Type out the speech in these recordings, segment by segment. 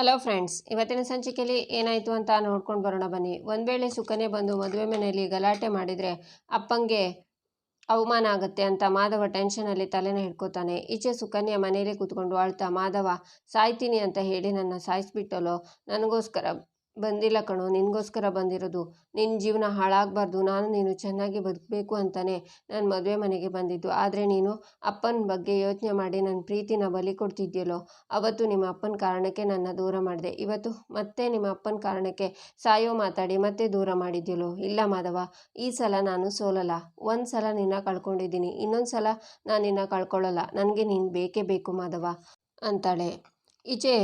Hello friends ಇವತ್ತಿನ ಸಂಚಿಕೆಯಲ್ಲಿ ಏನಾಯಿತು ಅಂತ ನೋಡ್ಕೊಂಡು ಬರೋಣ ಬನ್ನಿ. ಒಂದು ವೇಳೆ ಸುಕನ್ಯೆ ಬಂದು ಮದುವೆ ಮನೆಯಲ್ಲಿ ಗಲಾಟೆ ಮಾಡಿದರೆ ಅಪ್ಪಂಗೆ ಅವಮಾನ ಆಗುತ್ತೆ ಅಂತ ಮಾಧವ ಟೆನ್ಷನಲ್ಲಿ ತಲೆನ ಹಿಡ್ಕೋತಾನೆ. ಈಚೆ ಸುಕನ್ಯಾ ಮನೆಯಲ್ಲೇ ಕೂತ್ಕೊಂಡು ಅಳ್ತಾ ಮಾಧವ, ಸಾಯ್ತೀನಿ ಅಂತ ಹೇಳಿ ನನ್ನ ಸಾಯಿಸ್ಬಿಟ್ಟಲೋ ನನಗೋಸ್ಕರ ಬಂದಿಲ್ಲ ಕಣೋ, ನಿನಗೋಸ್ಕರ ಬಂದಿರೋದು. ನಿನ್ನ ಜೀವನ ಹಾಳಾಗಬಾರ್ದು. ನಾನು ನೀನು ಚೆನ್ನಾಗಿ ಬದುಕಬೇಕು ಅಂತಾನೆ ನಾನು ಮದುವೆ ಮನೆಗೆ ಬಂದಿದ್ದು. ಆದರೆ ನೀನು ಅಪ್ಪನ ಬಗ್ಗೆ ಯೋಚನೆ ಮಾಡಿ ನನ್ನ ಪ್ರೀತಿನ ಬಲಿ ಕೊಡ್ತಿದ್ಯಲ್ಲೋ? ಅವತ್ತು ನಿಮ್ಮ ಅಪ್ಪನ ಕಾರಣಕ್ಕೆ ನನ್ನ ದೂರ ಮಾಡಿದೆ. ಇವತ್ತು ಮತ್ತೆ ನಿಮ್ಮ ಅಪ್ಪನ ಕಾರಣಕ್ಕೆ ಸಾಯೋ ಮಾತಾಡಿ ಮತ್ತೆ ದೂರ ಮಾಡಿದ್ಯಲ್ಲೋ? ಇಲ್ಲ ಮಾಧವ, ಈ ಸಲ ನಾನು ಸೋಲಲ್ಲ. ಒಂದು ಸಲ ನಿನ್ನ ಕಳ್ಕೊಂಡಿದ್ದೀನಿ. ಇನ್ನೊಂದು ಸಲ ನಾನು ನಿನ್ನ ಕಳ್ಕೊಳ್ಳಲ್ಲ. ನನಗೆ ನೀನು ಬೇಕೇ ಬೇಕು ಮಾಧವ, ಅಂತಾಳೆ. ಈಚೆ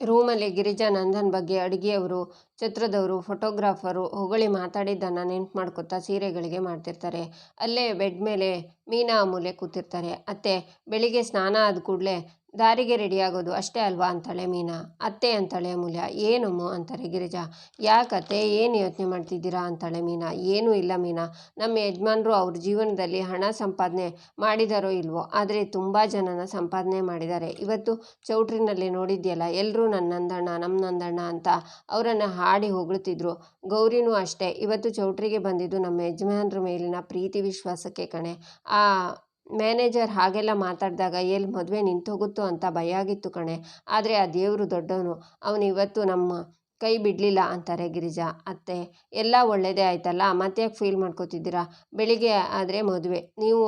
ರೂಮಲ್ಲಿ ಗಿರಿಜಾ ನಂದನ್ ಬಗ್ಗೆ ಅಡುಗೆಯವರು, ಚಿತ್ರದವರು, ಫೋಟೋಗ್ರಾಫರು ಹೊಗಳಿ ಮಾತಾಡಿದ್ದನ್ನು ನೆನ್ಪು ಮಾಡ್ಕೊತಾ ಸೀರೆಗಳಿಗೆ ಮಾಡ್ತಿರ್ತಾರೆ. ಅಲ್ಲೇ ಬೆಡ್ ಮೇಲೆ ಮೀನಾ ಅಮೂಲೆ ಕೂತಿರ್ತಾರೆ. ಅತ್ತೆ, ಬೆಳಿಗ್ಗೆ ಸ್ನಾನ ಆದ ಕೂಡಲೇ ದಾರಿಗೆ ರೆಡಿಯಾಗೋದು ಅಷ್ಟೇ ಅಲ್ವಾ ಅಂತಾಳೆ ಮೀನಾ? ಅತ್ತೆ ಅಂತಾಳೆ ಅಮೂಲ್ಯ ಏನಮ್ಮು ಅಂತಾರೆ ಗಿರಿಜಾ? ಯಾಕತ್ತೆ ಏನು ಯೋಚನೆ ಮಾಡ್ತಿದ್ದೀರಾ ಅಂತಾಳೆ ಮೀನಾ? ಏನೂ ಇಲ್ಲ ಮೀನಾ. ನಮ್ಮ ಯಜಮಾನರು ಅವ್ರ ಜೀವನದಲ್ಲಿ ಹಣ ಸಂಪಾದನೆ ಮಾಡಿದಾರೋ ಇಲ್ವೋ? ಆದರೆ ತುಂಬ ಜನನ ಸಂಪಾದನೆ ಮಾಡಿದ್ದಾರೆ. ಇವತ್ತು ಚೌಟ್ರಿನಲ್ಲಿ ನೋಡಿದ್ಯಲ್ಲ ಎಲ್ಲರೂ ನನ್ನ ನಂದಣ್ಣ ನಮ್ಮ ನಂದಣ್ಣ ಅಂತ ಅವರನ್ನು ಹಾಡಿ ಹೊಗಳುತ್ತಿದ್ರು ಗೌರಿನೂ ಅಷ್ಟೇ. ಇವತ್ತು ಚೌಟ್ರಿಗೆ ಬಂದಿದ್ದು ನಮ್ಮ ಯಜಮಾನರ ಮೇಲಿನ ಪ್ರೀತಿ ವಿಶ್ವಾಸಕ್ಕೆ ಕಣೆ. ಆ ಮ್ಯಾನೇಜರ್ ಹಾಗೆಲ್ಲ ಮಾತಾಡಿದಾಗ ಎಲ್ಲಿ ಮದುವೆ ನಿಂತೋಗುತ್ತೋ ಅಂತ ಭಯ ಆಗಿತ್ತು ಕಣೆ. ಆದರೆ ಆ ದೇವರು ದೊಡ್ಡವನು, ಅವನು ಇವತ್ತು ನಮ್ಮ ಕೈ ಬಿಡಲಿಲ್ಲ ಅಂತಾರೆ ಗಿರಿಜಾ. ಅತ್ತೆ, ಎಲ್ಲ ಒಳ್ಳೆಯದೇ ಆಯ್ತಲ್ಲ ಮತ್ತೆ ಯಾಕೆ ಫೀಲ್ ಮಾಡ್ಕೋತಿದ್ದೀರಾ? ಬೆಳಿಗ್ಗೆ ಆದರೆ ಮದುವೆ. ನೀವು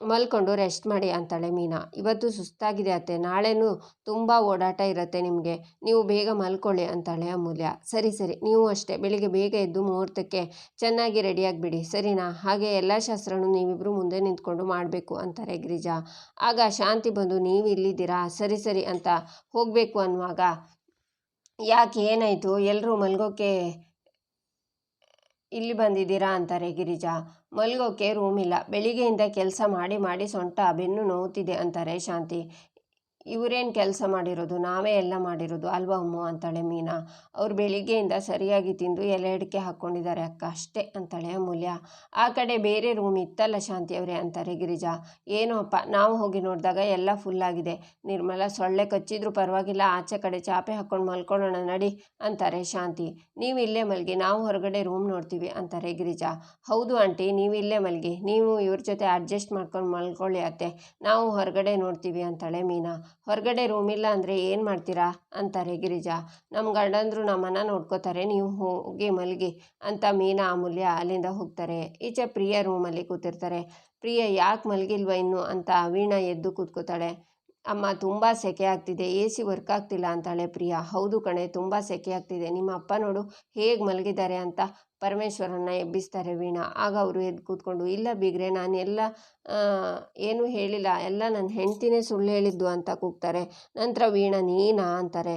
ಮಲ್ಕೊಂಡು ರೆಸ್ಟ್ ಮಾಡಿ ಅಂತಾಳೆ ಮೀನಾ. ಇವತ್ತು ಸುಸ್ತಾಗಿದೆ ಅತ್ತೆ. ನಾಳೆನೂ ತುಂಬ ಓಡಾಟ ಇರುತ್ತೆ ನಿಮಗೆ. ನೀವು ಬೇಗ ಮಲ್ಕೊಳ್ಳಿ ಅಂತಾಳೆ ಅಮೂಲ್ಯ. ಸರಿ ಸರಿ. ನೀವು ಅಷ್ಟೇ. ಬೆಳಿಗ್ಗೆ ಬೇಗ ಎದ್ದು ಮುಹೂರ್ತಕ್ಕೆ ಚೆನ್ನಾಗಿ ರೆಡಿಯಾಗಿಬಿಡಿ ಸರಿನಾ? ಹಾಗೆ ಎಲ್ಲ ಶಾಸ್ತ್ರನೂ ನೀವಿಬ್ಬರು ಮುಂದೆ ನಿಂತ್ಕೊಂಡು ಮಾಡಬೇಕು ಅಂತಾರೆ ಗಿರಿಜಾ. ಆಗ ಶಾಂತಿ ಬಂದು ನೀವು ಇಲ್ಲಿದ್ದೀರಾ? ಸರಿ ಸರಿ ಅಂತ ಹೋಗಬೇಕು ಅನ್ನುವಾಗ, ಯಾಕೆ? ಏನಾಯಿತು? ಎಲ್ಲರೂ ಮಲ್ಗೋಕ್ಕೆ ಇಲ್ಲಿ ಬಂದಿದ್ದೀರಾ? ಅಂತಾರೆ ಗಿರಿಜಾ. ಮಲ್ಗೋಕೆ ರೂಮ್ ಇಲ್ಲ. ಬೆಳಿಗ್ಗೆಯಿಂದ ಕೆಲಸ ಮಾಡಿ ಮಾಡಿ ಸೊಂಟ ಬೆನ್ನು ನೋವುತ್ತಿದೆ ಅಂತಾರೆ ಶಾಂತಿ. ಇವರೇನು ಕೆಲಸ ಮಾಡಿರೋದು? ನಾವೇ ಎಲ್ಲ ಮಾಡಿರೋದು? ಅಲ್ವಾ ಅಮ್ಮು? ಅಂತಾಳೆ ಮೀನಾ. ಅವ್ರು ಬೆಳಿಗ್ಗೆಯಿಂದ ಸರಿಯಾಗಿ ತಿಂದು ಎಲೆ ಅಡಿಕೆ ಹಾಕ್ಕೊಂಡಿದ್ದಾರೆ ಅಕ್ಕ. ಅಷ್ಟೇ, ಅಂತಾಳೆ ಅಮೂಲ್ಯ. ಆ ಕಡೆ ಬೇರೆ ರೂಮ್ ಇತ್ತಲ್ಲ ಶಾಂತಿ ಅವರೇ ಅಂತಾರೆ ಗಿರಿಜಾ. ಏನೋ ಅಪ್ಪ, ನಾವು ಹೋಗಿ ನೋಡಿದಾಗ ಎಲ್ಲ ಫುಲ್ಲಾಗಿದೆ ನಿರ್ಮಲ, ಸೊಳ್ಳೆ ಕಚ್ಚಿದ್ರು ಪರವಾಗಿಲ್ಲ. ಆಚೆ ಕಡೆ ಚಾಪೆ ಹಾಕ್ಕೊಂಡು ಮಲ್ಕೊಳ್ಳೋಣ ನಡಿ, ಅಂತಾರೆ ಶಾಂತಿ. ನೀವು ಇಲ್ಲೇ ಮಲ್ಗಿ, ನಾವು ಹೊರಗಡೆ ರೂಮ್ ನೋಡ್ತೀವಿ, ಅಂತಾರೆ ಗಿರಿಜಾ. ಹೌದು ಆಂಟಿ, ನೀವು ಇಲ್ಲೇ ಮಲ್ಗಿ. ನೀವು ಇವ್ರ ಜೊತೆ ಅಡ್ಜಸ್ಟ್ ಮಾಡ್ಕೊಂಡು ಮಲ್ಕೊಳ್ಳಿ ಅತ್ತೆ. ನಾವು ಹೊರಗಡೆ ನೋಡ್ತೀವಿ, ಅಂತಾಳೆ ಮೀನಾ. ಹೊರಗಡೆ ರೂಮ್ ಇಲ್ಲ ಅಂದರೆ ಏನು ಮಾಡ್ತೀರಾ? ಅಂತಾರೆ ಗಿರಿಜಾ. ನಮ್ಮ ಗಂಡಂದ್ರು ನಮ್ಮನ್ನು ನೋಡ್ಕೋತಾರೆ, ನೀವು ಹೋಗಿ ಮಲಗಿ ಅಂತ ಮೀನಾ, ಅಮೂಲ್ಯ ಅಲ್ಲಿಂದ ಹೋಗ್ತಾರೆ. ಈಚೆ ಪ್ರಿಯ ರೂಮಲ್ಲಿ ಕೂತಿರ್ತಾರೆ. ಪ್ರಿಯ, ಯಾಕೆ ಮಲಗಿಲ್ವ ಇನ್ನು? ಅಂತ ವೀಣಾ ಎದ್ದು ಕೂತ್ಕೋತಾಳೆ. ಅಮ್ಮ, ತುಂಬ ಸೆಕೆ ಆಗ್ತಿದೆ. ಎ ಸಿ ವರ್ಕ್ ಆಗ್ತಿಲ್ಲ ಅಂತಾಳೆ ಪ್ರಿಯಾ. ಹೌದು ಕಣೆ, ತುಂಬ ಸೆಕೆ ಆಗ್ತಿದೆ. ನಿಮ್ಮ ಅಪ್ಪ ನೋಡು ಹೇಗೆ ಮಲಗಿದ್ದಾರೆ ಅಂತ ಪರಮೇಶ್ವರನ್ನ ಎಬ್ಬಿಸ್ತಾರೆ ವೀಣಾ. ಆಗ ಅವರು ಎದ್ದು ಕೂತ್ಕೊಂಡು, ಇಲ್ಲ ಬೀಗ್ರೆ ನಾನು ಎಲ್ಲ ಏನೂ ಹೇಳಿಲ್ಲ. ಎಲ್ಲ ನನ್ನ ಹೆಂಡ್ತಿನೇ ಸುಳ್ಳು ಹೇಳಿದ್ದು ಅಂತ ಕೂಗ್ತಾರೆ. ನಂತರ ವೀಣಾ, ನೀನಾ ಅಂತಾರೆ.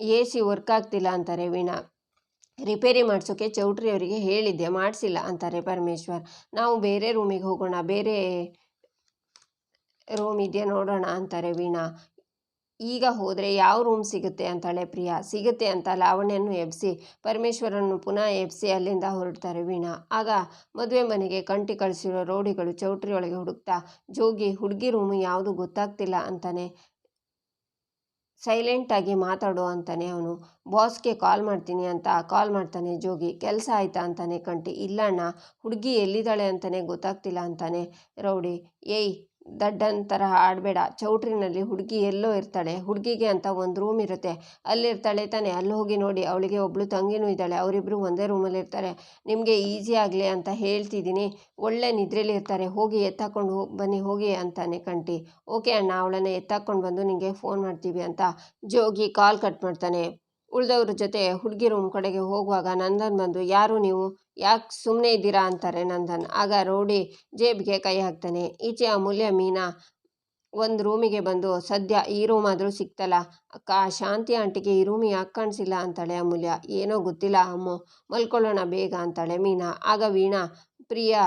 ಎ ಸಿ ವರ್ಕ್ ಆಗ್ತಿಲ್ಲ ಅಂತಾರೆ ವೀಣಾ. ರಿಪೇರಿ ಮಾಡಿಸೋಕ್ಕೆ ಚೌಟ್ರಿ ಅವರಿಗೆ ಹೇಳಿದ್ದೆ, ಮಾಡಿಸಿಲ್ಲ ಅಂತಾರೆ ಪರಮೇಶ್ವರ್. ನಾವು ಬೇರೆ ರೂಮಿಗೆ ಹೋಗೋಣ, ಬೇರೆ ರೂಮ್ ಇದೆಯಾ ನೋಡೋಣ ಅಂತಾರೆ ವೀಣಾ. ಈಗ ಹೋದರೆ ಯಾವ ರೂಮ್ ಸಿಗುತ್ತೆ ಅಂತಾಳೆ ಪ್ರಿಯಾ. ಸಿಗುತ್ತೆ ಅಂತ ಲಾವಣ್ಯನ್ನು ಎಬ್ಸಿ ಪರಮೇಶ್ವರನ್ನು ಪುನಃ ಎಬ್ಸಿ ಅಲ್ಲಿಂದ ಹೊರಡ್ತಾರೆ ವೀಣಾ. ಆಗ ಮದುವೆ ಮನೆಗೆ ಕಂಟಿ ಕಳಿಸಿರೋ ರೌಡಿಗಳು ಚೌಟ್ರಿಯೊಳಗೆ ಹುಡುಕ್ತಾ, ಜೋಗಿ, ಹುಡುಗಿ ರೂಮು ಯಾವುದು ಗೊತ್ತಾಗ್ತಿಲ್ಲ ಅಂತಾನೆ ಸೈಲೆಂಟಾಗಿ ಮಾತಾಡು ಅಂತಾನೆ ಅವನು. ಬಾಸ್ಗೆ ಕಾಲ್ ಮಾಡ್ತೀನಿ ಅಂತ ಕಾಲ್ ಮಾಡ್ತಾನೆ ಜೋಗಿ. ಕೆಲಸ ಆಯ್ತಾ ಅಂತಾನೆ ಕಂಟಿ. ಇಲ್ಲಣ್ಣ ಹುಡುಗಿ ಎಲ್ಲಿದ್ದಾಳೆ ಅಂತಾನೆ ಗೊತ್ತಾಗ್ತಿಲ್ಲ ಅಂತಾನೆ ರೌಡಿ. ಏಯ್ ದಡ್ಡನ್ ಥರ ಆಡಬೇಡ ಚೌಟ್ರಿನಲ್ಲಿ ಹುಡುಗಿ ಎಲ್ಲೋ ಇರ್ತಾಳೆ. ಹುಡುಗಿಗೆ ಅಂತ ಒಂದು ರೂಮ್ ಇರುತ್ತೆ. ಅಲ್ಲಿರ್ತಾಳೆ ತಾನೆ. ಅಲ್ಲಿ ಹೋಗಿ ನೋಡಿ ಅವಳಿಗೆ ಒಬ್ಳು ತಂಗಿನೂ ಇದ್ದಾಳೆ. ಅವರಿಬ್ಬರು ಒಂದೇ ರೂಮಲ್ಲಿ ಇರ್ತಾರೆ. ನಿಮಗೆ ಈಸಿ ಆಗಲಿ ಅಂತ ಹೇಳ್ತಿದ್ದೀನಿ. ಒಳ್ಳೆ ನಿದ್ರೆಯಲ್ಲಿ ಇರ್ತಾರೆ. ಹೋಗಿ ಎತ್ತಾಕೊಂಡು ಹೋಗಿ ಬನ್ನಿ, ಹೋಗಿ ಅಂತಾನೆ ಕಂಟಿ. ಓಕೆ ಅಣ್ಣ, ಅವಳನ್ನು ಎತ್ತಾಕೊಂಡು ಬಂದು ನಿಮಗೆ ಫೋನ್ ಮಾಡ್ತೀವಿ ಅಂತ ಜೋಗಿ ಕಾಲ್ ಕಟ್ ಮಾಡ್ತಾನೆ. ಉಳಿದವ್ರ ಜೊತೆ ಹುಡುಗಿ ರೂಮ್ ಕಡೆಗೆ ಹೋಗುವಾಗ ನಂದನ್ ಬಂದು, ಯಾರು ನೀವು? ಯಾಕೆ ಸುಮ್ಮನೆ ಇದ್ದೀರಾ ಅಂತಾರೆ ನಂದನ್. ಆಗ ರೌಡಿ ಜೇಬಿಗೆ ಕೈ ಹಾಕ್ತಾನೆ. ಈಚೆ ಅಮೂಲ್ಯ ಮೀನಾ ಒಂದು ರೂಮಿಗೆ ಬಂದು, ಸದ್ಯ ಈ ರೂಮ್ ಆದರೂ ಸಿಕ್ತಲ್ಲ? ಅಕ್ಕ, ಶಾಂತಿ ಆಂಟಿಗೆ ಈ ರೂಮ್ ಯಾಕೆ ಕಾಣಿಸಿಲ್ಲ? ಅಂತಾಳೆ ಅಮೂಲ್ಯ. ಏನೋ ಗೊತ್ತಿಲ್ಲ ಅಮ್ಮು. ಮಲ್ಕೊಳ್ಳೋಣ ಬೇಗ, ಅಂತಾಳೆ ಮೀನಾ. ಆಗ ವೀಣಾ, ಪ್ರಿಯಾ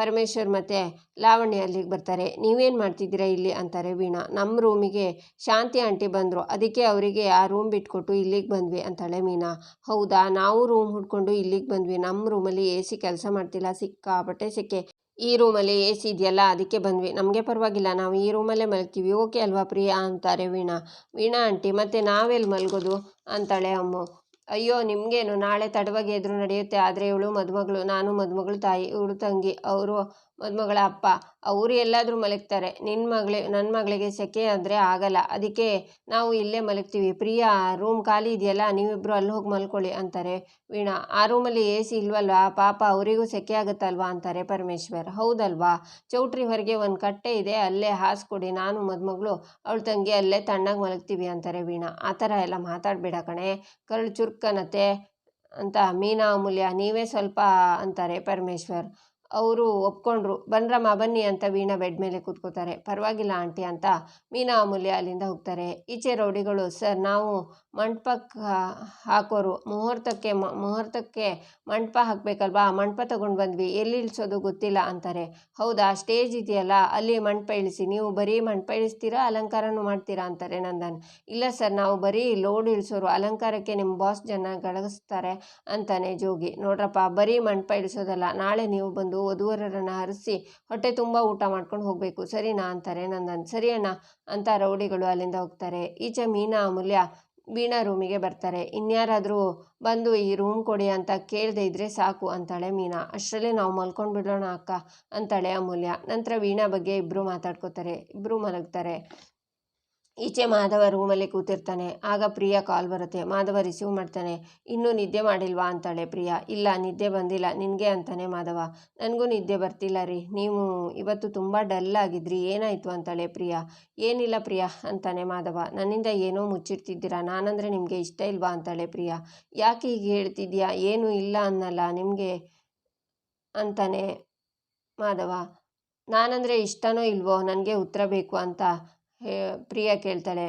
ಪರಮೇಶ್ವರ್ ಮತ್ತು ಲಾವಣ್ಯ ಅಲ್ಲಿಗೆ ಬರ್ತಾರೆ. ನೀವೇನು ಮಾಡ್ತಿದ್ದೀರಾ ಇಲ್ಲಿ? ಅಂತಾರೆ ವೀಣಾ. ನಮ್ಮ ರೂಮಿಗೆ ಶಾಂತಿ ಆಂಟಿ ಬಂದರು. ಅದಕ್ಕೆ ಅವರಿಗೆ ಆ ರೂಮ್ ಬಿಟ್ಕೊಟ್ಟು ಇಲ್ಲಿಗೆ ಬಂದ್ವಿ ಅಂತಾಳೆ ಮೀನಾ ಹೌದಾ? ನಾವು ರೂಮ್ ಹುಡ್ಕೊಂಡು ಇಲ್ಲಿಗೆ ಬಂದ್ವಿ. ನಮ್ಮ ರೂಮಲ್ಲಿ ಎ ಸಿ ಕೆಲಸ ಮಾಡ್ತಿಲ್ಲ. ಸಿಕ್ಕಾಪಟ್ಟೆ ಸೆಕೆ. ಈ ರೂಮಲ್ಲಿ ಎ ಸಿ ಇದೆಯಲ್ಲ, ಅದಕ್ಕೆ ಬಂದ್ವಿ. ನಮಗೆ ಪರವಾಗಿಲ್ಲ. ನಾವು ಈ ರೂಮಲ್ಲೇ ಮಲಗ್ತೀವಿ. ಓಕೆ ಅಲ್ವಾ ಪ್ರಿಯಾ? ಅಂತಾರೆ ವೀಣಾ. ವೀಣಾ ಆಂಟಿ ಮತ್ತು ನಾವೆಲ್ಲಿ ಮಲಗೋದು? ಅಂತಾಳೆ ಅಮ್ಮು. ಅಯ್ಯೋ, ನಿಮ್ಗೇನು? ನಾಳೆ ತಡವಾಗಿ ಎದ್ರು ನಡೆಯುತ್ತೆ. ಆದರೆ ಇವಳು ಮದುಮಗಳು, ನಾನು ಮದುಮಗಳು ತಾಯಿ, ಇವಳು ತಂಗಿ. ಅವರು ಮದುಮಗಳ ಅಪ್ಪ, ಅವರು ಎಲ್ಲಾದರೂ ಮಲಗ್ತಾರೆ. ನಿನ್ನ ಮಗಳಿಗೆ ನನ್ನ ಮಗಳಿಗೆ ಸೆಕೆ ಅಂದರೆ ಆಗಲ್ಲ. ಅದಕ್ಕೆ ನಾವು ಇಲ್ಲೇ ಮಲಗ್ತೀವಿ. ಪ್ರಿಯಾ, ರೂಮ್ ಖಾಲಿ ಇದೆಯಲ್ಲ ನೀವಿಬ್ಬರು ಅಲ್ಲಿ ಹೋಗಿ ಮಲ್ಕೊಳ್ಳಿ ಅಂತಾರೆ. ವೀಣಾ, ಆ ರೂಮಲ್ಲಿ ಎ ಸಿ ಇಲ್ವಲ್ವಾ? ಪಾಪ ಅವರಿಗೂ ಸೆಕೆ ಆಗುತ್ತಲ್ವಾ ಅಂತಾರೆ ಪರಮೇಶ್ವರ್. ಹೌದಲ್ವಾ? ಚೌಟ್ರಿ ಹೊರಗೆ ಒಂದು ಕಟ್ಟೆ ಇದೆ, ಅಲ್ಲೇ ಹಾಸ್ಕೊಡಿ. ನಾನು ಮದುಮಗಳು, ಅವಳ ತಂಗಿ ಅಲ್ಲೇ ತಣ್ಣಗೆ ಮಲಗ್ತೀವಿ ಅಂತಾರೆ ವೀಣಾ. ಆ ಥರ ಎಲ್ಲ ಮಾತಾಡಬೇಡ ಕಣೆ. ಕರಳು ಚುರ್ಕನತೆ ಅಂತ ಮೀನಾ, ಅಮೂಲ್ಯ, ನೀವೇ ಸ್ವಲ್ಪ ಅಂತಾರೆ ಪರಮೇಶ್ವರ್. ಅವರು ಒಪ್ಕೊಂಡ್ರು ಬನ್ರಮ್ಮ ಬನ್ನಿ ಅಂತ ವೀಣಾ ಬೆಡ್ ಮೇಲೆ ಕೂತ್ಕೋತಾರೆ. ಪರವಾಗಿಲ್ಲ ಆಂಟಿ ಅಂತ ಮೀನಾ ಅಮೂಲ್ಯ ಅಲ್ಲಿಂದ ಹೋಗ್ತಾರೆ. ಈಚೆ ರೌಡಿಗಳು, ಸರ್, ನಾವು ಮಂಟಪಕ್ಕೆ ಹಾಕೋರು. ಮುಹೂರ್ತಕ್ಕೆ ಮುಹೂರ್ತಕ್ಕೆ ಮಂಟಪ ಹಾಕಬೇಕಲ್ವಾ? ಮಂಟಪ ತಗೊಂಡು ಬಂದ್ವಿ. ಎಲ್ಲಿ ಇಳಿಸೋದು ಗೊತ್ತಿಲ್ಲ ಅಂತಾರೆ. ಹೌದಾ? ಸ್ಟೇಜ್ ಇದೆಯಲ್ಲ, ಅಲ್ಲಿ ಮಂಟಪ ಇಳಿಸಿ. ನೀವು ಬರೀ ಮಂಟಪ ಇಳಿಸ್ತೀರಾ? ಅಲಂಕಾರನೂ ಮಾಡ್ತೀರಾ ಅಂತಾರೆ ನಂದನ್. ಇಲ್ಲ ಸರ್, ನಾವು ಬರೀ ಲೋಡ್ ಇಳಿಸೋರು. ಅಲಂಕಾರಕ್ಕೆ ನಿಮ್ಮ ಬಾಸ್ ಜನ ಗಳಗಿಸ್ತಾರೆ ಅಂತಾನೆ ಜೋಗಿ. ನೋಡ್ರಪ್ಪ, ಬರೀ ಮಂಟಪ ಇಳಿಸೋದಲ್ಲ. ನಾಳೆ ನೀವು ಬಂದು ವಧುವರರನ್ನು ಹರಿಸಿ ಹೊಟ್ಟೆ ತುಂಬ ಊಟ ಮಾಡ್ಕೊಂಡು ಹೋಗಬೇಕು. ಸರಿನಾ? ಅಂತಾರೆ ನಂದನ್. ಸರಿ ಅಣ್ಣ, ಅಂತ ರೌಡಿಗಳು ಅಲ್ಲಿಂದ ಹೋಗ್ತಾರೆ. ಈಚೆ ಮೀನಾ, ಅಮೂಲ್ಯ ವೀಣಾ ರೂಮಿಗೆ ಬರ್ತಾರೆ. ಇನ್ಯಾರಾದರೂ ಬಂದು ಈ ರೂಮ್ ಕೊಡಿ ಅಂತ ಕೇಳದೆ ಇದ್ದರೆ ಸಾಕು ಅಂತಾಳೆ ಮೀನಾ. ಅಷ್ಟರಲ್ಲೇ ನಾವು ಮಲ್ಕೊಂಡು ಬಿಡೋಣ ಅಕ್ಕ, ಅಂತಾಳೆ ಅಮೂಲ್ಯ. ನಂತರ ವೀಣಾ ಬಗ್ಗೆ ಇಬ್ಬರು ಮಾತಾಡ್ಕೋತಾರೆ. ಇಬ್ಬರು ಮಲಗ್ತಾರೆ. ಈಚೆ ಮಾಧವ ರೂಮಲ್ಲಿ ಕೂತಿರ್ತಾನೆ. ಆಗ ಪ್ರಿಯಾ ಕಾಲ್ ಬರುತ್ತೆ. ಮಾಧವ ರಿಸೀವ್ ಮಾಡ್ತಾನೆ. ಇನ್ನೂ ನಿದ್ದೆ ಮಾಡಿಲ್ವಾ? ಅಂತಾಳೆ ಪ್ರಿಯಾ. ಇಲ್ಲ, ನಿದ್ದೆ ಬಂದಿಲ್ಲ. ನಿನಗೆ ಅಂತಾನೆ ಮಾಧವ. ನನಗೂ ನಿದ್ದೆ ಬರ್ತಿಲ್ಲ ರೀ. ನೀವು ಇವತ್ತು ತುಂಬ ಡಲ್ ಆಗಿದ್ರಿ. ಏನಾಯಿತು? ಅಂತಾಳೆ ಪ್ರಿಯಾ. ಏನಿಲ್ಲ ಪ್ರಿಯಾ, ಅಂತಾನೆ ಮಾಧವ. ನನ್ನಿಂದ ಏನೋ ಮುಚ್ಚಿಡ್ತಿದ್ದೀರಾ? ನಾನಂದರೆ ನಿಮಗೆ ಇಷ್ಟ ಇಲ್ವಾ? ಅಂತಾಳೆ ಪ್ರಿಯಾ. ಯಾಕೆ ಹೀಗೆ ಹೇಳ್ತಿದ್ಯಾ ಏನೂ ಇಲ್ಲ ಅನ್ನಲ್ಲ. ನಿಮಗೆ ಅಂತಾನೆ ಮಾಧವ. ನಾನಂದರೆ ಇಷ್ಟನೋ ಇಲ್ವೋ? ನನಗೆ ಉತ್ತರ ಬೇಕು ಅಂತ ಹೇ, ಪ್ರಿಯಾ ಕೇಳ್ತಾಳೆ.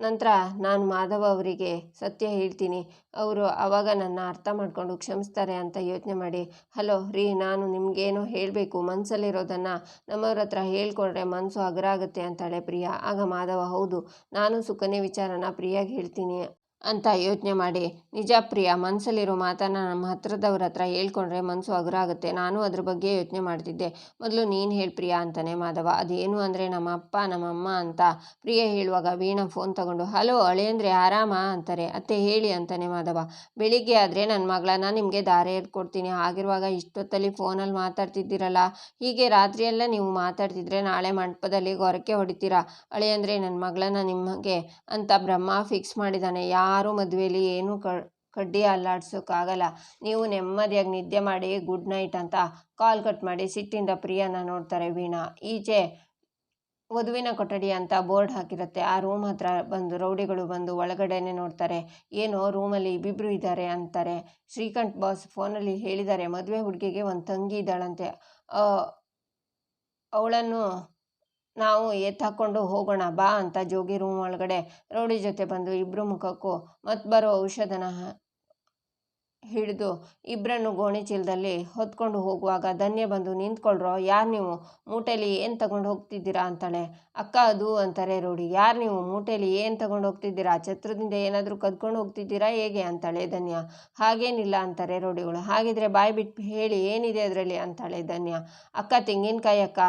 ನಂತರ ನಾನು ಮಾಧವ ಅವರಿಗೆ ಸತ್ಯ ಹೇಳ್ತೀನಿ. ಅವರು ಆವಾಗ ನನ್ನ ಅರ್ಥ ಮಾಡಿಕೊಂಡು ಕ್ಷಮಿಸ್ತಾರೆ ಅಂತ ಯೋಚನೆ ಮಾಡಿ, ಹಲೋ, ರೀ, ನಾನು ನಿಮಗೇನೋ ಹೇಳಬೇಕು. ಮನಸ್ಸಲ್ಲಿರೋದನ್ನು ನಮ್ಮವ್ರ ಹತ್ರ ಹೇಳ್ಕೊಂಡ್ರೆ ಮನಸ್ಸು ಹಗುರ ಆಗುತ್ತೆ ಅಂತಾಳೆ ಪ್ರಿಯಾ. ಆಗ ಮಾಧವ, ಹೌದು, ನಾನು ಸುಕನ್ಯ ವಿಚಾರನ ಪ್ರಿಯಾಗಿ ಹೇಳ್ತೀನಿ. ಅಂತ ಯೋಚನೆ ಮಾಡಿ, ನಿಜ ಪ್ರಿಯ ಮನಸ್ಸಲ್ಲಿರೋ ಮಾತನ್ನು ನಮ್ಮ ಹತ್ರದವ್ರ ಹತ್ರ ಹೇಳ್ಕೊಂಡ್ರೆ ಮನಸ್ಸು ಹಗುರ ಆಗುತ್ತೆ. ನಾನು ಅದ್ರ ಬಗ್ಗೆ ಯೋಚನೆ ಮಾಡ್ತಿದ್ದೆ. ಮೊದಲು ನೀನು ಹೇಳಿ ಪ್ರಿಯಾ ಅಂತಾನೆ ಮಾಧವ. ಅದೇನು ಅಂದರೆ ನಮ್ಮ ಅಪ್ಪ ನಮ್ಮಮ್ಮ ಅಂತ ಪ್ರಿಯ ಹೇಳುವಾಗ ವೀಣಾ ಫೋನ್ ತಗೊಂಡು, ಹಲೋ ಅಳೆಯಂದ್ರೆ ಆರಾಮ? ಅಂತಾರೆ. ಅತ್ತೆ, ಹೇಳಿ ಅಂತಾನೆ ಮಾಧವ. ಬೆಳಿಗ್ಗೆ ಆದರೆ ನನ್ನ ಮಗಳನ್ನ ನಿಮಗೆ ದಾರಿ ಕೊಡ್ತೀನಿ ಆಗಿರುವಾಗ ಇಷ್ಟೊತ್ತಲ್ಲಿ ಫೋನಲ್ಲಿ ಮಾತಾಡ್ತಿದ್ದೀರಲ್ಲ? ಹೀಗೆ ರಾತ್ರಿಯೆಲ್ಲ ನೀವು ಮಾತಾಡ್ತಿದ್ರೆ ನಾಳೆ ಮಂಟಪದಲ್ಲಿ ಗೊರಕೆ ಹೊಡಿತೀರಾ? ಅಳೆಯಂದ್ರೆ ನನ್ನ ಮಗಳನ್ನ ನಿಮಗೆ ಅಂತ ಬ್ರಹ್ಮ ಫಿಕ್ಸ್ ಮಾಡಿದ್ದಾನೆ ಯಾರು ಮದುವೆಯಲ್ಲಿ ಏನು ಕಡ್ಡಿ ಅಲ್ಲಾಡ್ಸೋಕ್ಕಾಗಲ್ಲ. ನೀವು ನೆಮ್ಮದಿಯಾಗಿ ನಿದ್ದೆ ಮಾಡಿ ಗುಡ್ ನೈಟ್ ಅಂತ ಕಾಲ್ ಕಟ್ ಮಾಡಿ ಸಿಟ್ಟಿಂದ ಪ್ರಿಯನ ನೋಡ್ತಾರೆ ವೀಣಾ. ಈಚೆ ವಧುವಿನ ಕೊಠಡಿ ಅಂತ ಬೋರ್ಡ್ ಹಾಕಿರುತ್ತೆ. ಆ ರೂಮ್ ಹತ್ರ ಬಂದು ರೌಡಿಗಳು ಬಂದು ಒಳಗಡೆನೆ ನೋಡ್ತಾರೆ. ಏನೋ ರೂಮಲ್ಲಿ ಇಬ್ಬಿಬ್ರು ಇದ್ದಾರೆ ಅಂತಾರೆ. ಶ್ರೀಕಂಠ್ ಬಾಸ್ ಫೋನಲ್ಲಿ ಹೇಳಿದ್ದಾರೆ, ಮದುವೆ ಹುಡುಗಿಗೆ ಒಂದು ತಂಗಿ ಇದ್ದಾಳಂತೆ. ಅವಳನ್ನು ನಾವು ಎತ್ತಾಕೊಂಡು ಹೋಗೋಣ, ಬಾ ಅಂತ ಜೋಗಿ ರೂಮ್ ಒಳಗಡೆ ರೌಡಿ ಜೊತೆ ಬಂದು ಇಬ್ಬರು ಮುಖಕ್ಕೂ ಮತ್ತು ಬರೋ ಔಷಧನ ಹಿಡಿದು ಇಬ್ಬರನ್ನು ಗೋಣಿ ಚೀಲದಲ್ಲಿ ಹೊತ್ಕೊಂಡು ಹೋಗುವಾಗ ಧನ್ಯ ಬಂದು ನಿಂತ್ಕೊಳ್ರೋ, ಯಾರು ನೀವು? ಮೂಟೆಲಿ ಏನು ತಗೊಂಡು ಹೋಗ್ತಿದ್ದೀರಾ ಅಂತಾಳೆ. ಅಕ್ಕ, ಅದು ಅಂತಾರೆ ರೋಡಿ. ಯಾರು ನೀವು? ಮೂಟೆಲಿ ಏನು ತಗೊಂಡು ಹೋಗ್ತಿದ್ದೀರಾ? ಛತ್ರದಿಂದ ಏನಾದರೂ ಕದ್ಕೊಂಡು ಹೋಗ್ತಿದ್ದೀರಾ? ಹೇಗೆ? ಅಂತಾಳೆ ಧನ್ಯ. ಹಾಗೇನಿಲ್ಲ ಅಂತಾರೆ ರೋಡಿಗಳು. ಹಾಗಿದ್ರೆ ಬಾಯಿ ಬಿಟ್ಟು ಹೇಳಿ, ಏನಿದೆ ಅದರಲ್ಲಿ? ಅಂತಾಳೆ ಧನ್ಯ. ಅಕ್ಕ, ತೆಂಗಿನಕಾಯಿ ಅಕ್ಕ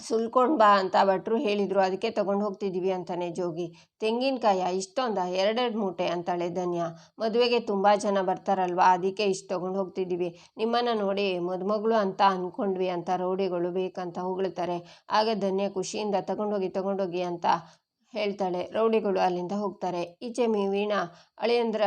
ಸುಲ್ಕೊಂಡು ಬಾ ಅಂತ ಭಟ್ರು ಹೇಳಿದರು. ಅದಕ್ಕೆ ತಗೊಂಡು ಹೋಗ್ತಿದ್ದೀವಿ ಅಂತಾನೆ ಜೋಗಿ. ತೆಂಗಿನಕಾಯ ಇಷ್ಟೊಂದ? ಎರಡೆರಡು ಮೂಟೆ ಅಂತಾಳೆ ಧನ್ಯ. ಮದುವೆಗೆ ತುಂಬ ಜನ ಬರ್ತಾರಲ್ವಾ? ಅದಕ್ಕೆ ಇಷ್ಟು ತಗೊಂಡು ಹೋಗ್ತಿದ್ದೀವಿ ನಿಮ್ಮನ್ನು ನೋಡಿ ಮದುಮಗಳು ಅಂತ ಅಂದ್ಕೊಂಡ್ವಿ ಅಂತ ರೌಡಿಗಳು ಬೇಕಂತ ಹೊಗಳ್ತಾರೆ. ಆಗ ಧನ್ಯ ಖುಷಿಯಿಂದ ತಗೊಂಡೋಗಿ ತಗೊಂಡೋಗಿ ಅಂತ ಹೇಳ್ತಾಳೆ. ರೌಡಿಗಳು ಅಲ್ಲಿಂದ ಹೋಗ್ತಾರೆ. ಈಚೆ ಮೀ ವೀಣಾ, ಅಳಿಯಂದ್ರ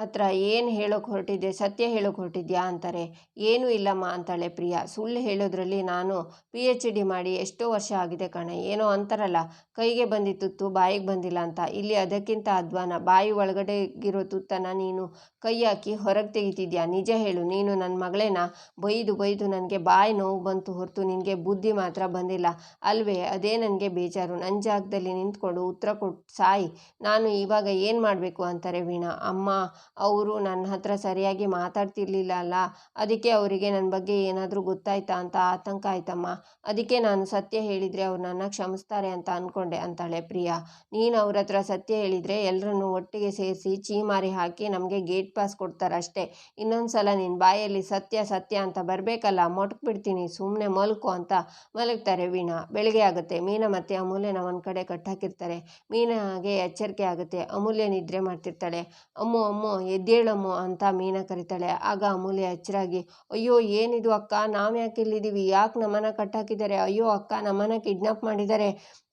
ಹತ್ರ ಏನು ಹೇಳೋಕೆ ಹೊರಟಿದ್ದೆ, ಸತ್ಯ ಹೇಳೋಕೆ ಹೊರಟಿದ್ಯಾ ಅಂತಾರೆ. ಏನೂ ಇಲ್ಲಮ್ಮ ಅಂತಾಳೆ ಪ್ರಿಯಾ. ಸುಳ್ಳು ಹೇಳೋದ್ರಲ್ಲಿ ನಾನು ಪಿ ಎಚ್ ಡಿ ಮಾಡಿ ಎಷ್ಟೋ ವರ್ಷ ಆಗಿದೆ ಕಣೆ. ಏನೋ ಅಂತಾರಲ್ಲ, ಕೈಗೆ ಬಂದಿದ್ದ ತುತ್ತು, ಬಾಯಿಗೆ ಬಂದಿಲ್ಲ ಅಂತ. ಇಲ್ಲಿ ಅದಕ್ಕಿಂತ ಅಧ್ವಾನ. ಬಾಯಿ ಒಳಗಡೆಗಿರೋ ತುತ್ತನ್ನು ನೀನು ಕೈ ಹಾಕಿ ಹೊರಗೆ ತೆಗಿತಿದ್ಯಾ? ನಿಜ ಹೇಳು. ನೀನು ನನ್ನ ಮಗಳೇನ? ಬೈದು ಬೈದು ನನಗೆ ಬಾಯಿ ನೋವು ಬಂತು ಹೊರತು ನಿನಗೆ ಬುದ್ಧಿ ಮಾತ್ರ ಬಂದಿಲ್ಲ. ಅಲ್ವೇ, ಅದೇ ನನಗೆ ಬೇಜಾರು. ನನ್ನ ಜಾಗದಲ್ಲಿ ನಿಂತ್ಕೊಂಡು ಉತ್ತರ ಕೊಟ್ಟು ಸಾಯಿ, ನಾನು ಇವಾಗ ಏನು ಮಾಡಬೇಕು? ಅಂತಾರೆ ವೀಣಾ. ಅಮ್ಮ ಅವರು ನನ್ನ ಹತ್ರ ಸರಿಯಾಗಿ ಮಾತಾಡ್ತಿರ್ಲಿಲ್ಲ ಅಲ್ಲ ಅದಕ್ಕೆ ಅವರಿಗೆ ನನ್ನ ಬಗ್ಗೆ ಏನಾದರೂ ಗೊತ್ತಾಯ್ತಾ ಅಂತ ಆತಂಕ ಆಯ್ತಮ್ಮ. ಅದಕ್ಕೆ ನಾನು ಸತ್ಯ ಹೇಳಿದರೆ ಅವ್ರು ನನ್ನ ಕ್ಷಮಿಸ್ತಾರೆ ಅಂತ ಅಂದ್ಕೊಂಡೆ ಅಂತಾಳೆ ಪ್ರಿಯಾ. ನೀನು ಅವ್ರ ಹತ್ರ ಸತ್ಯ ಹೇಳಿದರೆ ಎಲ್ಲರನ್ನು ಒಟ್ಟಿಗೆ ಸೇರಿಸಿ ಚೀಮಾರಿ ಹಾಕಿ ನಮಗೆ ಗೇಟ್ ಪಾಸ್ ಕೊಡ್ತಾರೆ ಅಷ್ಟೇ ಇನ್ನೊಂದು ಸಲ ನಿನ್ನ ಬಾಯಲ್ಲಿ ಸತ್ಯ ಸತ್ಯ ಅಂತ ಬರಬೇಕಲ್ಲ ಮೊಟ್ಕ್ಬಿಡ್ತೀನಿ ಸುಮ್ಮನೆ ಮಲ್ಕು ಅಂತ ಮಲಗ್ತಾರೆ ವೀಣಾ. ಬೆಳಗ್ಗೆ ಆಗುತ್ತೆ. ಮೀನ ಮತ್ತು ಅಮೂಲ್ಯನ ಒಂದು ಕಡೆ ಕಟ್ಟಾಕಿರ್ತಾರೆ. ಮೀನಾಗೆ ಎಚ್ಚರಿಕೆ ಆಗುತ್ತೆ. ಅಮೂಲ್ಯ ನಿದ್ರೆ ಮಾಡ್ತಿರ್ತಾಳೆ. ಅಮ್ಮು ಅಮ್ಮು ಎದ್ದೇಳಮ್ಮು ಅಂತ ಮೀನಾ ಕರಿತಾಳೆ. ಆಗ ಅಮೂಲ್ಯ ಎಚ್ಚರಾಗಿ, ಅಯ್ಯೋ, ಏನಿದು ಅಕ್ಕ? ನಾವು ಯಾಕೆ ಇಲ್ಲಿದ್ದೀವಿ? ಯಾಕೆ ನಮ್ಮನ್ನ ಕಟ್ಟಾಕಿದ್ದಾರೆ? ಅಯ್ಯೋ, ಅಕ್ಕ ನಮ್ಮನ ಕಿಡ್ನಾಪ್ ಮಾಡಿದ್ದಾರೆ.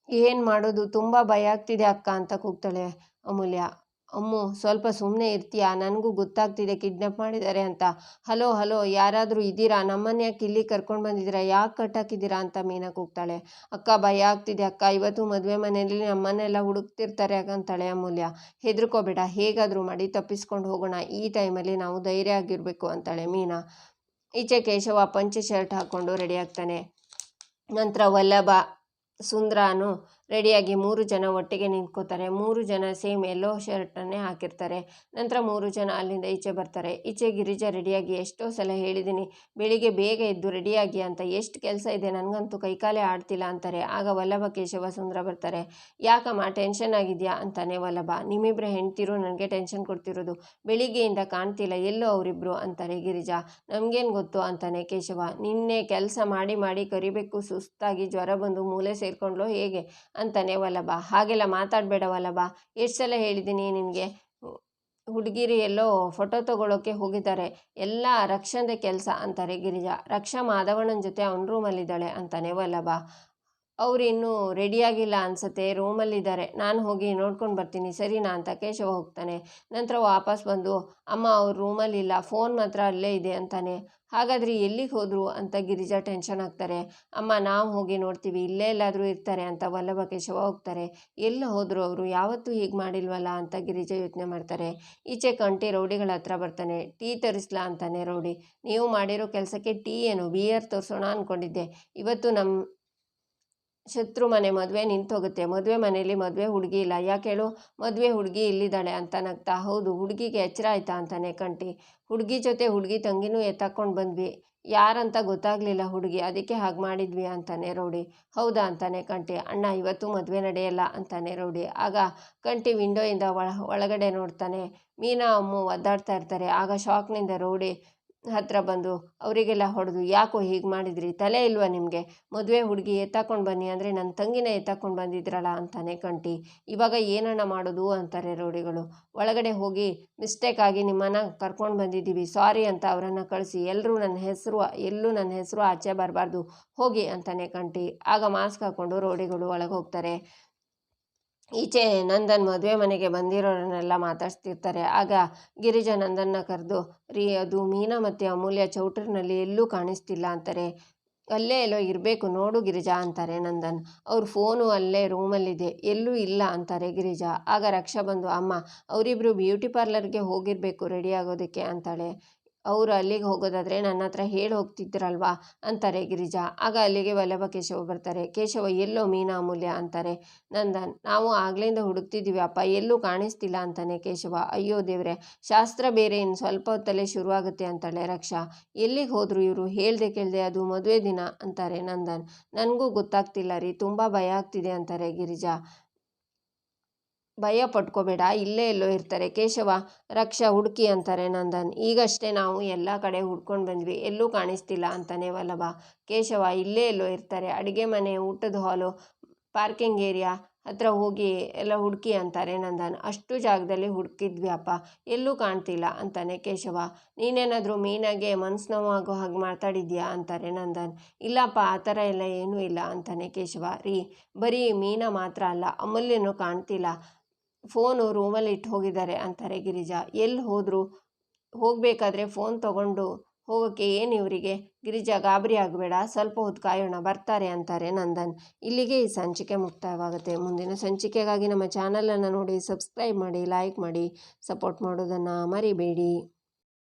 ಏನು ಮಾಡೋದು? ತುಂಬ ಭಯ ಆಗ್ತಿದೆ ಅಕ್ಕ, ಅಂತ ಕೂಗ್ತಾಳೆ ಅಮೂಲ್ಯ. ಅಮ್ಮು, ಸ್ವಲ್ಪ ಸುಮ್ಮನೆ ಇರ್ತೀಯಾ? ನನಗೂ ಗೊತ್ತಾಗ್ತಿದೆ ಕಿಡ್ನಾಪ್ ಮಾಡಿದ್ದಾರೆ ಅಂತ. ಹಲೋ ಹಲೋ, ಯಾರಾದರೂ ಇದ್ದೀರಾ? ನಮ್ಮನ್ನ ಯಾಕೆ ಇಲ್ಲಿ ಕರ್ಕೊಂಡು ಬಂದಿದ್ದೀರಾ? ಯಾಕೆ ಕಟ್ಟಾಕಿದ್ದೀರಾ ಅಂತ ಮೀನಾ ಕೂಗ್ತಾಳೆ. ಅಕ್ಕ, ಭಯ ಆಗ್ತಿದೆ ಅಕ್ಕ. ಇವತ್ತು ಮದುವೆ ಮನೆಯಲ್ಲಿ ನಮ್ಮನ್ನೆಲ್ಲ ಹುಡುಕ್ತಿರ್ತಾರೆ ಅಂತಾಳೆ ಅಮೂಲ್ಯ. ಹೆದರ್ಕೋಬೇಡ, ಹೇಗಾದರೂ ಮಾಡಿ ತಪ್ಪಿಸ್ಕೊಂಡು ಹೋಗೋಣ. ಈ ಟೈಮಲ್ಲಿ ನಾವು ಧೈರ್ಯ ಆಗಿರಬೇಕು ಅಂತಾಳೆ ಮೀನಾ. ಈಚೆ ಕೇಶವ ಪಂಚೆ ಶರ್ಟ್ ಹಾಕ್ಕೊಂಡು ರೆಡಿ ಆಗ್ತಾನೆ. ನಂತರ ವಲ್ಲಭ, ಸುಂದ್ರಾನು ರೆಡಿಯಾಗಿ ಮೂರು ಜನ ಒಟ್ಟಿಗೆ ನಿಂತ್ಕೋತಾರೆ. ಮೂರು ಜನ ಸೇಮ್ ಎಲ್ಲೋ ಶರ್ಟನ್ನೇ ಹಾಕಿರ್ತಾರೆ. ನಂತರ ಮೂರು ಜನ ಅಲ್ಲಿಂದ ಈಚೆ ಬರ್ತಾರೆ. ಈಚೆ ಗಿರಿಜಾ ರೆಡಿಯಾಗಿ, ಎಷ್ಟೋ ಸಲ ಹೇಳಿದ್ದೀನಿ ಬೆಳಿಗ್ಗೆ ಬೇಗ ಎದ್ದು ರೆಡಿಯಾಗಿ ಅಂತ, ಎಷ್ಟು ಕೆಲಸ ಇದೆ, ನನಗಂತೂ ಕೈಕಾಲೇ ಆಡ್ತಿಲ್ಲ ಅಂತಾರೆ. ಆಗ ವಲ್ಲಭ, ಕೇಶವ, ಸುಂದರ ಬರ್ತಾರೆ. ಯಾಕಮ್ಮ ಟೆನ್ಷನ್ ಆಗಿದೆಯಾ? ಅಂತಾನೆ ವಲ್ಲಭ. ನಿಮ್ಮಿಬ್ಬರ ಹೆಂಡ್ತಿರು ನನಗೆ ಟೆನ್ಷನ್ ಕೊಡ್ತಿರೋದು. ಬೆಳಿಗ್ಗೆಯಿಂದ ಕಾಣ್ತಿಲ್ಲ, ಎಲ್ಲೋ ಅವರಿಬ್ರು ಅಂತಾರೆ ಗಿರಿಜಾ. ನಮಗೇನು ಗೊತ್ತು? ಅಂತಾನೆ ಕೇಶವ. ನಿನ್ನೆ ಕೆಲಸ ಮಾಡಿ ಮಾಡಿ ಕರಿಬೇಕು, ಸುಸ್ತಾಗಿ ಜ್ವರ ಬಂದು ಮೂಲೆ ಸೇರ್ಕೊಂಡ್ಲೋ ಹೇಗೆ? ಅಂತಾನೆ, ವಲ್ಲಭ, ಹಾಗೆಲ್ಲ ಮಾತಾಡಬೇಡ ವಲ್ಲಭ. ಎಷ್ಟು ಸಲ ಹೇಳಿದ್ದೀನಿ ನಿನಗೆ? ಹುಡುಗಿರಿ ಎಲ್ಲೋ ಫೋಟೋ ತಗೊಳ್ಳೋಕೆ ಹೋಗಿದ್ದಾರೆ. ಎಲ್ಲ ರಕ್ಷಣೆ ಕೆಲಸ ಅಂತಾರೆ ಗಿರಿಜಾ. ರಕ್ಷಾ ಮಾಧವಣ್ಣನ ಜೊತೆ ಅವನ ರೂಮಲ್ಲಿದ್ದಾಳೆ ಅಂತಾನೆ, ವಲ್ಲಭ ಅವ್ರು ಇನ್ನೂ ರೆಡಿಯಾಗಿಲ್ಲ ಅನ್ಸುತ್ತೆ ರೂಮಲ್ಲಿದ್ದಾರೆ ನಾನು ಹೋಗಿ ನೋಡ್ಕೊಂಡು ಬರ್ತೀನಿ. ಸರಿನಾ ಅಂತ ಕೇಶವ ಹೋಗ್ತಾನೆ. ನಂತರ ವಾಪಸ್ ಬಂದು, ಅಮ್ಮ, ಅವ್ರ ರೂಮಲ್ಲಿಲ್ಲ ಫೋನ್ ಮಾತ್ರ ಅಲ್ಲೇ ಇದೆ ಅಂತಾನೆ. ಹಾಗಾದರೆ ಎಲ್ಲಿಗೆ ಹೋದರು ಅಂತ ಗಿರಿಜಾ ಟೆನ್ಷನ್ ಆಗ್ತಾರೆ. ಅಮ್ಮ, ನಾವು ಹೋಗಿ ನೋಡ್ತೀವಿ. ಇಲ್ಲೇ ಎಲ್ಲಾದರೂ ಇರ್ತಾರೆ ಅಂತ ವಲ್ಲಭ ಕೇಶವ ಹೋಗ್ತಾರೆ. ಎಲ್ಲಿ ಹೋದರು ಅವರು? ಯಾವತ್ತೂ ಹೀಗೆ ಮಾಡಿಲ್ವಲ್ಲ ಅಂತ ಗಿರಿಜಾ ಯೋಚನೆ ಮಾಡ್ತಾರೆ. ಈಚೆ ಕಂಟಿ ರೌಡಿಗಳ ಹತ್ರ ಬರ್ತಾನೆ. ಟೀ ತರಿಸ್ಲಾ ಅಂತಾನೆ ರೌಡಿ. ನೀವು ಮಾಡಿರೋ ಕೆಲಸಕ್ಕೆ ಟೀ ಏನು? ಬಿಯರ್ ತೋರಿಸೋಣ ಅಂದ್ಕೊಂಡಿದ್ದೆ ಇವತ್ತು ನಮ್ಮ ಶತ್ರು ಮನೆ ಮದುವೆ ನಿಂತೋಗುತ್ತೆ. ಮದುವೆ ಮನೆಯಲ್ಲಿ ಮದುವೆ ಹುಡುಗಿ ಇಲ್ಲ. ಯಾಕೆ ಹೇಳು? ಮದುವೆ ಹುಡುಗಿ ಇಲ್ಲಿದ್ದಾಳೆ ಅಂತ ನಗ್ತಾ. ಹೌದು, ಹುಡುಗಿಗೆ ಎಚ್ಚರ ಆಯ್ತಾ ಅಂತಾನೆ ಕಂಟಿ ಹುಡುಗಿ ಜೊತೆ ಹುಡುಗಿ ತಂಗಿನೂ ಎತ್ತಾಕೊಂಡು ಬಂದ್ವಿ. ಯಾರಂತ ಗೊತ್ತಾಗಲಿಲ್ಲ ಹುಡುಗಿ. ಅದಕ್ಕೆ ಹಾಗೆ ಮಾಡಿದ್ವಿ ಅಂತಾನೆ ರೌಡಿ. ಹೌದಾ ಅಂತಾನೆ ಕಂಟಿ ಅಣ್ಣ, ಇವತ್ತು ಮದುವೆ ನಡೆಯಲ್ಲ ಅಂತಾನೆ ರೌಡಿ. ಆಗ ಕಂಟಿ ವಿಂಡೋಯಿಂದ ಒಳ, ಒಳಗಡೆ ನೋಡ್ತಾನೆ. ಮೀನಾ, ಅಮ್ಮು ಒದ್ದಾಡ್ತಾ ಇರ್ತಾರೆ. ಆಗ ಶಾಕ್ನಿಂದ ರೌಡಿ ಹತ್ರ ಬಂದು ಅವರಿಗೆಲ್ಲ ಹೊಡೆದು, ಯಾಕೋ ಹೀಗೆ ಮಾಡಿದ್ರಿ? ತಲೆ ಇಲ್ವಾ ನಿಮಗೆ? ಮದುವೆ ಹುಡುಗಿ ಎತ್ತಾಕೊಂಡು ಬನ್ನಿ ಅಂದರೆ ನನ್ನ ತಂಗಿನ ಎತ್ತಾಕೊಂಡು ಬಂದಿದ್ರಲ್ಲ ಅಂತಾನೆ ಕಂಟಿ ಇವಾಗ ಏನಣ್ಣ ಮಾಡೋದು? ಅಂತಾರೆ ರೌಡಿಗಳು. ಒಳಗಡೆ ಹೋಗಿ ಮಿಸ್ಟೇಕ್ ಆಗಿ ನಿಮ್ಮನ್ನು ಕರ್ಕೊಂಡು ಬಂದಿದ್ದೀವಿ. ಸಾರಿ ಅಂತ ಅವರನ್ನು ಕಳಿಸಿ. ಎಲ್ಲರೂ ನನ್ನ ಹೆಸರು, ಎಲ್ಲೂ ನನ್ನ ಹೆಸರು ಆಚೆ ಬರಬಾರ್ದು. ಹೋಗಿ ಅಂತಾನೆ ಕಂಟಿ ಆಗ ಮಾಸ್ಕ್ ಹಾಕ್ಕೊಂಡು ರೌಡಿಗಳು ಒಳಗೆ ಹೋಗ್ತಾರೆ. ಈಚೆ ನಂದನ್ ಮದುವೆ ಮನೆಗೆ ಬಂದಿರೋರನ್ನೆಲ್ಲ ಮಾತಾಡ್ಸ್ತಿರ್ತಾರೆ. ಆಗ ಗಿರಿಜಾ ನಂದನ್ನ ಕರೆದು, ರೀ, ಅದು ಮೀನಾ ಮತ್ತು ಅಮೂಲ್ಯ ಚೌಟ್ರಿನಲ್ಲಿ ಎಲ್ಲೂ ಕಾಣಿಸ್ತಿಲ್ಲ ಅಂತಾರೆ. ಅಲ್ಲೇ ಎಲ್ಲೋ ಇರಬೇಕು, ನೋಡು ಗಿರಿಜಾ ಅಂತಾರೆ ನಂದನ್. ಅವ್ರ ಫೋನು ಅಲ್ಲೇ ರೂಮಲ್ಲಿದೆ. ಎಲ್ಲೂ ಇಲ್ಲ ಅಂತಾರೆ ಗಿರಿಜಾ. ಆಗ ರಕ್ಷಾ ಬಂದು, ಅಮ್ಮ ಅವರಿಬ್ಬರು ಬ್ಯೂಟಿ ಪಾರ್ಲರ್ಗೆ ಹೋಗಿರಬೇಕು ರೆಡಿ ಆಗೋದಕ್ಕೆ ಅಂತಾಳೆ. ಅವರು ಅಲ್ಲಿಗೆ ಹೋಗೋದಾದರೆ ನನ್ನ ಹತ್ರ ಹೇಳಿ ಹೋಗ್ತಿದ್ರಲ್ವಾ ಅಂತಾರೆ ಗಿರಿಜಾ. ಆಗ ಅಲ್ಲಿಗೆ ವಲ್ಲಭ ಕೇಶವ ಬರ್ತಾರೆ. ಕೇಶವ, ಎಲ್ಲೋ ಮೀನಾ ಅಮೂಲ್ಯ ಅಂತಾರೆ. ನಂದನ್, ನಾವು ಆಗ್ಲಿಂದ ಹುಡುಕ್ತಿದ್ದೀವಿ, ಅಪ್ಪ, ಎಲ್ಲೂ ಕಾಣಿಸ್ತಿಲ್ಲ ಅಂತಾನೆ ಕೇಶವ. ಅಯ್ಯೋ ದೇವ್ರೆ, ಶಾಸ್ತ್ರ ಬೇರೆ, ಇನ್ನು ಸ್ವಲ್ಪ ಹೊತ್ತಲ್ಲೇ ಶುರುವಾಗುತ್ತೆ ಅಂತಾಳೆ ರಕ್ಷಾ. ಎಲ್ಲಿಗೆ ಹೋದರು ಇವರು? ಹೇಳ್ದೆ ಕೇಳ್ದೆ ಅದು ಮದುವೆ ದಿನ, ಅಂತಾರೆ ನಂದನ್. ನನಗೂ ಗೊತ್ತಾಗ್ತಿಲ್ಲ ರೀ, ತುಂಬ ಭಯ ಆಗ್ತಿದೆ, ಅಂತಾರೆ ಗಿರಿಜಾ. ಭಯ ಪಟ್ಕೋಬೇಡ, ಇಲ್ಲೇ ಎಲ್ಲೋ ಇರ್ತಾರೆ. ಕೇಶವ, ರಕ್ಷಾ ಹುಡುಕಿ ಅಂತಾರೆ ನಂದನ್. ಈಗಷ್ಟೇ ನಾವು ಎಲ್ಲ ಕಡೆ ಹುಡ್ಕೊಂಡು ಬಂದ್ವಿ. ಎಲ್ಲೂ ಕಾಣಿಸ್ತಿಲ್ಲ ಅಂತಾನೆ ವಲ್ಲಭ. ಕೇಶವ, ಇಲ್ಲೇ ಎಲ್ಲೋ ಇರ್ತಾರೆ. ಅಡುಗೆ ಮನೆ, ಊಟದ ಹಾಲು ಪಾರ್ಕಿಂಗ್ ಏರಿಯಾ ಹತ್ರ ಹೋಗಿ ಎಲ್ಲ ಹುಡುಕಿ ಅಂತಾರೆ ನಂದನ್. ಅಷ್ಟು ಜಾಗದಲ್ಲಿ ಹುಡುಕಿದ್ವಿ ಅಪ್ಪ. ಎಲ್ಲೂ ಕಾಣ್ತಿಲ್ಲ ಅಂತಾನೆ ಕೇಶವ. ನೀನೇನಾದರೂ ಮೀನಾಗೆ ಮನ್ಸು ನೋವಾಗೋ ಹಾಗೆ ಮಾತಾಡಿದ್ಯಾ ಅಂತಾರೆ ನಂದನ್. ಇಲ್ಲಪ್ಪ, ಆ ಥರ ಎಲ್ಲ ಏನೂ ಇಲ್ಲ ಅಂತಾನೆ ಕೇಶವ. ರೀ, ಬರೀ ಮೀನಾ ಮಾತ್ರ ಅಲ್ಲ, ಅಮೂಲ್ಯನೂ ಕಾಣ್ತಿಲ್ಲ. ಫೋನು ರೂಮಲ್ಲಿ ಇಟ್ಟು ಹೋಗಿದ್ದಾರೆ ಅಂತಾರೆ ಗಿರಿಜಾ. ಎಲ್ಲಿ ಹೋದರೂ? ಹೋಗಬೇಕಾದ್ರೆ ಫೋನ್ ತಗೊಂಡು ಹೋಗೋಕ್ಕೆ ಏನು ಇವರಿಗೆ? ಗಿರಿಜಾ ಗಾಬರಿ ಆಗಬೇಡ, ಸ್ವಲ್ಪ ಹೊತ್ತು ಕಾಯೋಣ, ಬರ್ತಾರೆ ಅಂತಾರೆ ನಂದನ್. ಇಲ್ಲಿಗೆ ಈ ಸಂಚಿಕೆ ಮುಕ್ತಾಯವಾಗುತ್ತೆ. ಮುಂದಿನ ಸಂಚಿಕೆಗಾಗಿ ನಮ್ಮ ಚಾನಲನ್ನು ನೋಡಿ, ಸಬ್ಸ್ಕ್ರೈಬ್ ಮಾಡಿ, ಲೈಕ್ ಮಾಡಿ, ಸಪೋರ್ಟ್ ಮಾಡೋದನ್ನು ಮರಿಬೇಡಿ.